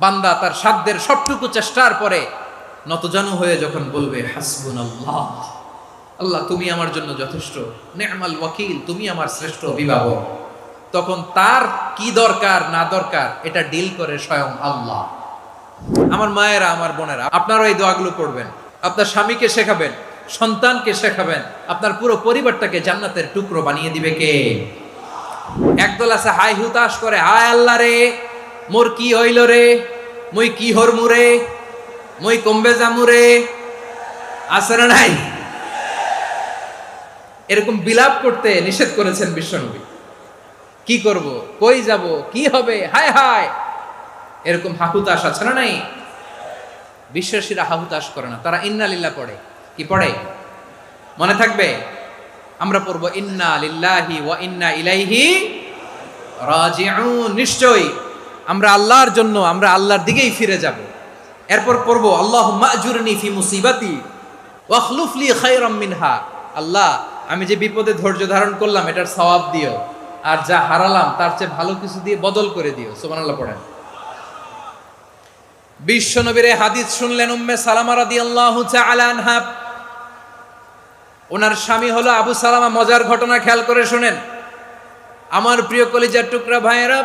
বান্দা তার সাধ্যের সবটুকু চেষ্টার পরে নতজানু হয়ে যখন বলবে হাসবুন আল্লাহ আল্লাহ তুমি আমার জন্য যথেষ্ট। নেহমাল ওয়াকিল, তুমি আমার শ্রেষ্ঠ অভিভাবক। তখন তার কি দরকার, না দরকার, এটা ডিল করে স্বয়ং আল্লাহ। আমার মায়েরা, আমার বোনেরা, আপনারা এই দোয়াগুলো পড়বেন। আপনার স্বামীকে শেখাবেন, সন্তানকে শেখাবেন। আপনার পুরো পরিবারটাকে জান্নাতের টুকরো বানিয়ে দিবে কে? একদল আছে হাই হুতাশ করে, হায় আল্লাহ রে! মোর কি হইল রে? মই কি হরমু রে? মই কমবে জামু রে? আছে না নাই? এরকম বিলাপ করতে নিষেধ করেছেন বিশ্বনবী। কি করব? কই যাব? কি হবে? হায় হায়! এরকম হাহুতাশ আছে না নাই? বিশ্বাসীরা হাহুতাশ করে না। তারা ইন্না লিল্লাহ পড়ে। কি পড়ে? মনে থাকবে? আমরা পড়ব, ইন্না লিল্লাহি ওয়া ইন্না ইলাইহি রাজিউন। নিশ্চয়ই। আমরা আল্লাহর জন্য, আমরা আল্লাহর দিকেই ফিরে যাব। এরপর পড়ব, আল্লাহ আজুরনি ফি মুসিবাতি ওয়াখলুফ লি খায়রাম মিনহা। আল্লাহ, আমি যে বিপদে ধৈর্য ধারণ করলাম, এটার সওয়াব দিও। আর যা হারালাম, তার চেয়ে ভালো কিছু দিয়ে বদল করে দিও। সুবহানাল্লাহ পড়েন। বিশ্ব নবীর হাদিস শুনলেন উম্মে সালামা রাদিয়াল্লাহু তাআলা আনহা। ওনার স্বামী হলো আবু সালামা, মজার ঘটনা খেয়াল করে শুনেন। আমার প্রিয় কলিজার টুকরা ভাইয়েরা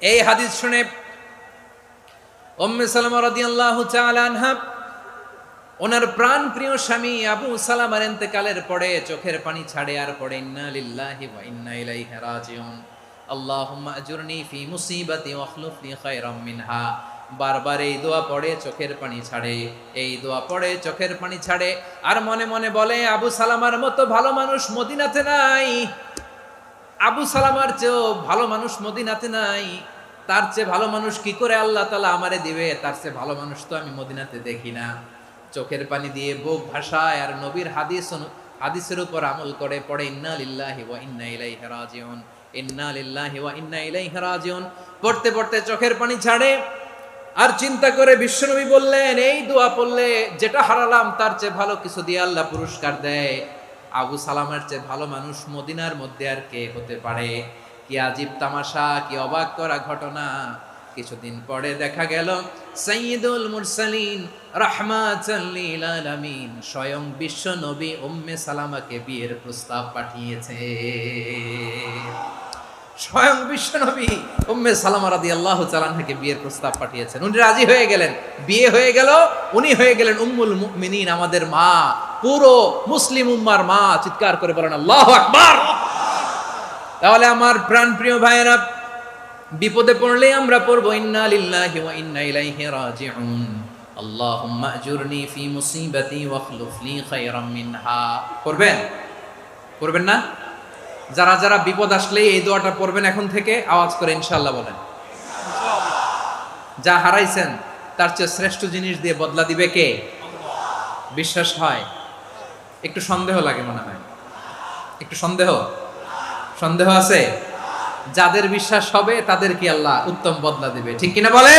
এই হাদিস শুনে আনহা ওনার প্রাণ প্রিয় স্বামী আবু সালামার ইন্তেকালের পরে চোখের পানি ছাড়ে আর পড়ে, ইন্না ফি বারবার এই দোয়া পড়ে, চোখের পানি ছাড়ে। এই দোয়া পড়ে, চোখের পানি ছাড়ে। আর মনে মনে বলে, আবু সালামার মতো ভালো মানুষ মদিনাতে নাই। আবু সালামার চেয়েও ভালো মানুষ মদিনাতে নাই। তার চেয়ে ভালো মানুষ কি করে আল্লাহ তালা আমারে দিবে? তার চেয়ে ভালো মানুষ তো আমি মদিনাতে দেখি না। চোখের পানি দিয়ে বুক ভাষায় আর নবীর হাদিস হাদিসের উপর আমল করে পড়ে, ইন্না লিল্লাহি ইন্না ইলাইহি ইন্না ওয়া ইন্না পড়তে পড়তে চোখের পানি ছাড়ে আর চিন্তা করে বিশ্বনবী বললেন, এই দোয়া পড়লে যেটা হারালাম, তার চেয়ে ভালো কিছু দিয়ে আল্লাহ পুরস্কার দেয়। আবু সালামের চেয়ে ভালো মানুষ মদিনার মধ্যে আর কে হতে পারে? কি আজীব তামাশা, কি অবাক করা ঘটনা? কিছুদিন পরে দেখা গেল, সাইয়্যিদুল মুরসালিন রাহমাতাল আলামিন স্বয়ং বিশ্ব নবী উম্মে সালামাকে বিয়ের প্রস্তাব পাঠিয়েছে। স্বয়ং বিশ্ব নবী উম্মে সালামা রাদিয়াল্লাহু তাআলা থেকে বিয়ের প্রস্তাব পাঠিয়েছেন। উনি রাজি হয়ে গেলেন। বিয়ে হয়ে গেল, উনি হয়ে গেলেন উম্মুল মুমিনিন, আমাদের মা। পুরো মুসলিম উম্মার মা চিৎকার করে বলেন, আল্লাহু আকবার! তাহলে আমার প্রাণ প্রিয় ভাইয়েরা, বিপদে পড়লে আমরা পড়ব, ইন্না লিল্লাহি ওয়া ইন্না ইলাইহি রাজিউন। আল্লাহুম্মা আজুরনি ফি মুসিবাতি ওয়াখলুফ লি খায়রাম মিনহা। করবেন করবেন না? যারা যারা বিপদ আসলে এই দোয়াটা পড়বেন এখন থেকে, আওয়াজ করে ইনশাআল্লাহ বলেন। যা হারাইছেন, তার চেয়ে শ্রেষ্ঠ জিনিস দিয়ে বদলা দিবে কে? বিশ্বাস হয়। একটু সন্দেহ লাগে মনে হয়। একটু সন্দেহ? সন্দেহ আছে? যাদের বিশ্বাস হবে তাদের কি আল্লাহ উত্তম বদলা দিবে, ঠিক কিনা বলে